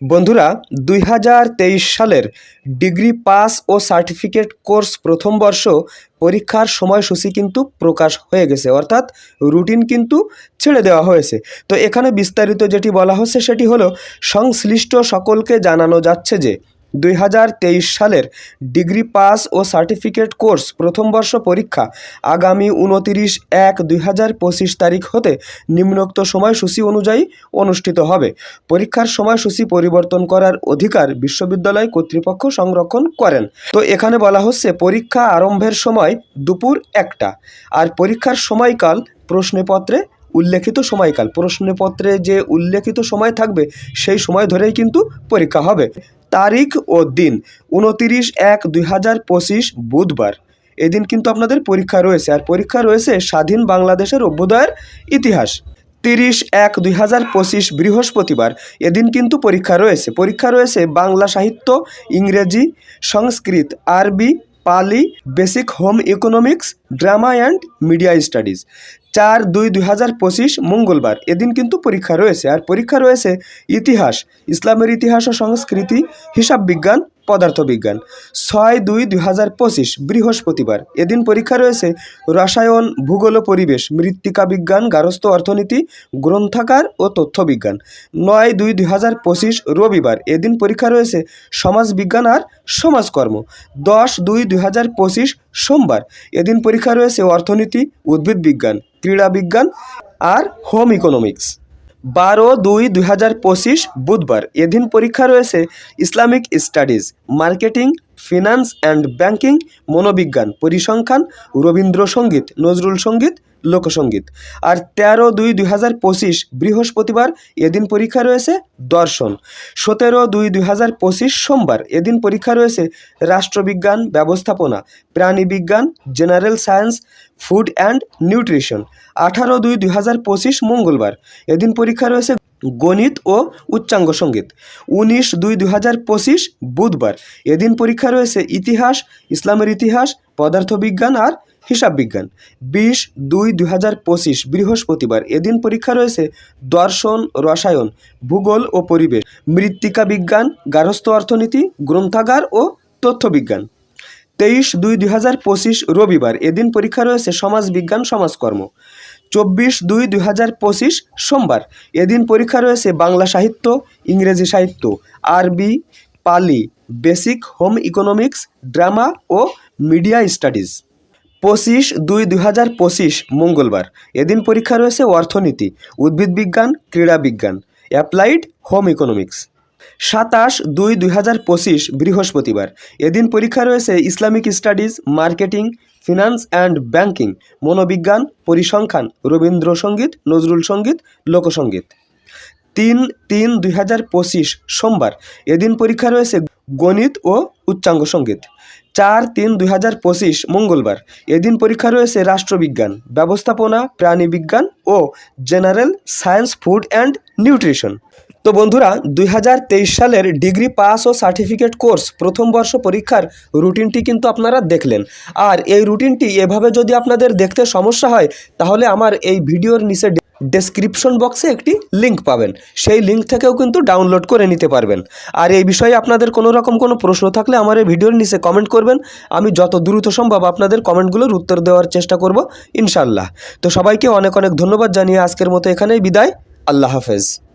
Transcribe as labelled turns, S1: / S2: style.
S1: বন্ধুরা, দুই হাজার তেইশ সালের ডিগ্রি পাস ও সার্টিফিকেট কোর্স প্রথম বর্ষ পরীক্ষার সময়সূচি কিন্তু প্রকাশ হয়ে গেছে, অর্থাৎ রুটিন কিন্তু ছেড়ে দেওয়া হয়েছে। তো এখানে বিস্তারিত যেটি বলা হচ্ছে সেটি হলো, সংশ্লিষ্ট সকলকে জানানো যাচ্ছে যে দুই হাজার তেইশ সালের ডিগ্রি পাস ও সার্টিফিকেট কোর্স প্রথম বর্ষ পরীক্ষা আগামী উনতিরিশ এক দুই তারিখ হতে নিম্নোক্ত সময়সূচি অনুযায়ী অনুষ্ঠিত হবে। পরীক্ষার সময়সূচি পরিবর্তন করার অধিকার বিশ্ববিদ্যালয় কর্তৃপক্ষ সংরক্ষণ করেন। তো এখানে বলা হচ্ছে, পরীক্ষা আরম্ভের সময় দুপুর একটা, আর পরীক্ষার সময়কাল প্রশ্নপত্রে উল্লেখিত সময়কাল। প্রশ্নপত্রে যে উল্লেখিত সময় থাকবে, সেই সময় ধরেই কিন্তু পরীক্ষা হবে। তারিখ ও দিন, উনতিরিশ এক দুই হাজার পঁচিশ বুধবার। এদিন কিন্তু আপনাদের পরীক্ষা রয়েছে, আর পরীক্ষা রয়েছে স্বাধীন বাংলাদেশের অভ্যুদয়ের ইতিহাস। তিরিশ এক দুই হাজার পঁচিশ বৃহস্পতিবার, এদিন কিন্তু পরীক্ষা রয়েছে। পরীক্ষা রয়েছে বাংলা সাহিত্য, ইংরেজি, সংস্কৃত, আরবি Pali basic home economics, drama and media studies. চার দুই দুই হাজার পঁচিশ মঙ্গলবার, এদিন কিন্তু পরীক্ষা রয়েছে। আর পরীক্ষা রয়েছে ইতিহাস, ইসলামের ইতিহাস ও সংস্কৃতি, হিসাব বিজ্ঞান পদার্থবিজ্ঞান। ছয় দুই দুই হাজার পঁচিশ, বৃহস্পতিবার। এদিন পরীক্ষা রয়েছে রসায়ন, ভূগোল পরিবেশ, মৃত্তিকা বিজ্ঞান, গারস্থ অর্থনীতি, গ্রন্থাগার ও তথ্যবিজ্ঞান। নয় দুই দুই হাজার পঁচিশ, রবিবার। এদিন পরীক্ষা রয়েছে সমাজ বিজ্ঞান আর সমাজকর্ম। দশ দুই দুই হাজার পঁচিশ, সোমবার। এদিন পরীক্ষা রয়েছে অর্থনীতি উদ্ভিদ বিজ্ঞান ক্রীড়া বিজ্ঞান আর হোম ইকোনমিক্স। বারো দুই দুই হাজার পঁচিশ বুধবার এদিন পরীক্ষা রয়েছে Islamic studies, marketing, finance and banking, মনোবিজ্ঞান, পরিসংখ্যান, রবীন্দ্রসঙ্গীত, নজরুল সংগীত লোকসঙ্গীত আর তেরো দুই দুই হাজার পঁচিশ বৃহস্পতিবার এদিন পরীক্ষা রয়েছে দর্শন। সতেরো দুই দুই হাজার পঁচিশ সোমবার এদিন পরীক্ষা রয়েছে রাষ্ট্রবিজ্ঞান ব্যবস্থাপনা, প্রাণীবিজ্ঞান, general science, food and nutrition. আঠারো দুই দুই হাজার পঁচিশ মঙ্গলবার এদিন পরীক্ষা রয়েছে গণিত ও উচ্চাঙ্গ সংগীত। উনিশ দুই দু হাজার পঁচিশ বুধবার এদিন পরীক্ষা রয়েছে ইতিহাস, ইসলামের ইতিহাস, পদার্থবিজ্ঞান আর হিসাব বিজ্ঞান। বিশ দুই দু হাজার পঁচিশ বৃহস্পতিবার এদিন পরীক্ষা রয়েছে দর্শন, রসায়ন, ভূগোল ও পরিবেশ, মৃত্তিকা বিজ্ঞান, গার্হস্থ্য অর্থনীতি, গ্রন্থাগার ও তথ্যবিজ্ঞান। তেইশ দুই দুই হাজার পঁচিশ রবিবার এদিন পরীক্ষা রয়েছে সমাজ বিজ্ঞান সমাজকর্ম। চব্বিশ দুই দুই হাজার পঁচিশ সোমবার এদিন পরীক্ষা রয়েছে বাংলা সাহিত্য, ইংরেজি সাহিত্য, আরবি, Pali, basic, home economics, drama ও মিডিয়া স্টাডিজ। পঁচিশ দুই দুই হাজার পঁচিশ মঙ্গলবার। এদিন পরীক্ষা রয়েছে অর্থনীতি, উদ্ভিদ বিজ্ঞান, ক্রীড়া বিজ্ঞান, অ্যাপ্লাইড হোম ইকোনমিক্স। সাতাশ দুই দুই হাজার পঁচিশ বৃহস্পতিবার। এদিন পরীক্ষা রয়েছে Islamic studies, marketing, finance and banking, মনোবিজ্ঞান, পরিসংখ্যান রবীন্দ্রসঙ্গীত নজরুল সংগীত লোকসঙ্গীত তিন তিন দুই হাজার পঁচিশ সোমবার। এদিন পরীক্ষা রয়েছে গণিত ও উচ্চাঙ্গ সংগীত। চার তিন দুই হাজার পঁচিশ মঙ্গলবার। এদিন পরীক্ষা রয়েছে রাষ্ট্রবিজ্ঞান, ব্যবস্থাপনা, প্রাণীবিজ্ঞান ও general science, food and nutrition. তো বন্ধুরা, দুই হাজার তেইশ সালের ডিগ্রি পাস ও সার্টিফিকেট কোর্স প্রথম বর্ষ পরীক্ষার রুটিনটি কিন্তু আপনারা দেখলেন। আর এই রুটিনটি এভাবে যদি আপনাদের দেখতে সমস্যা হয়, তাহলে আমার এই ভিডিওর নিচে ডেসক্রিপশন বক্সে একটি লিঙ্ক পাবেন। সেই লিঙ্ক থেকেও কিন্তু ডাউনলোড করে নিতে পারবেন। আর এই বিষয়ে আপনাদের কোনো রকম কোনো প্রশ্ন থাকলে আমার এই ভিডিওর নিচে কমেন্ট করবেন। আমি যত দ্রুত সম্ভব আপনাদের কমেন্টগুলোর উত্তর দেওয়ার চেষ্টা করব ইনশাল্লাহ তো সবাইকে অনেক অনেক ধন্যবাদ জানিয়ে আজকের মতো এখানেই বিদায়। আল্লাহ হাফেজ।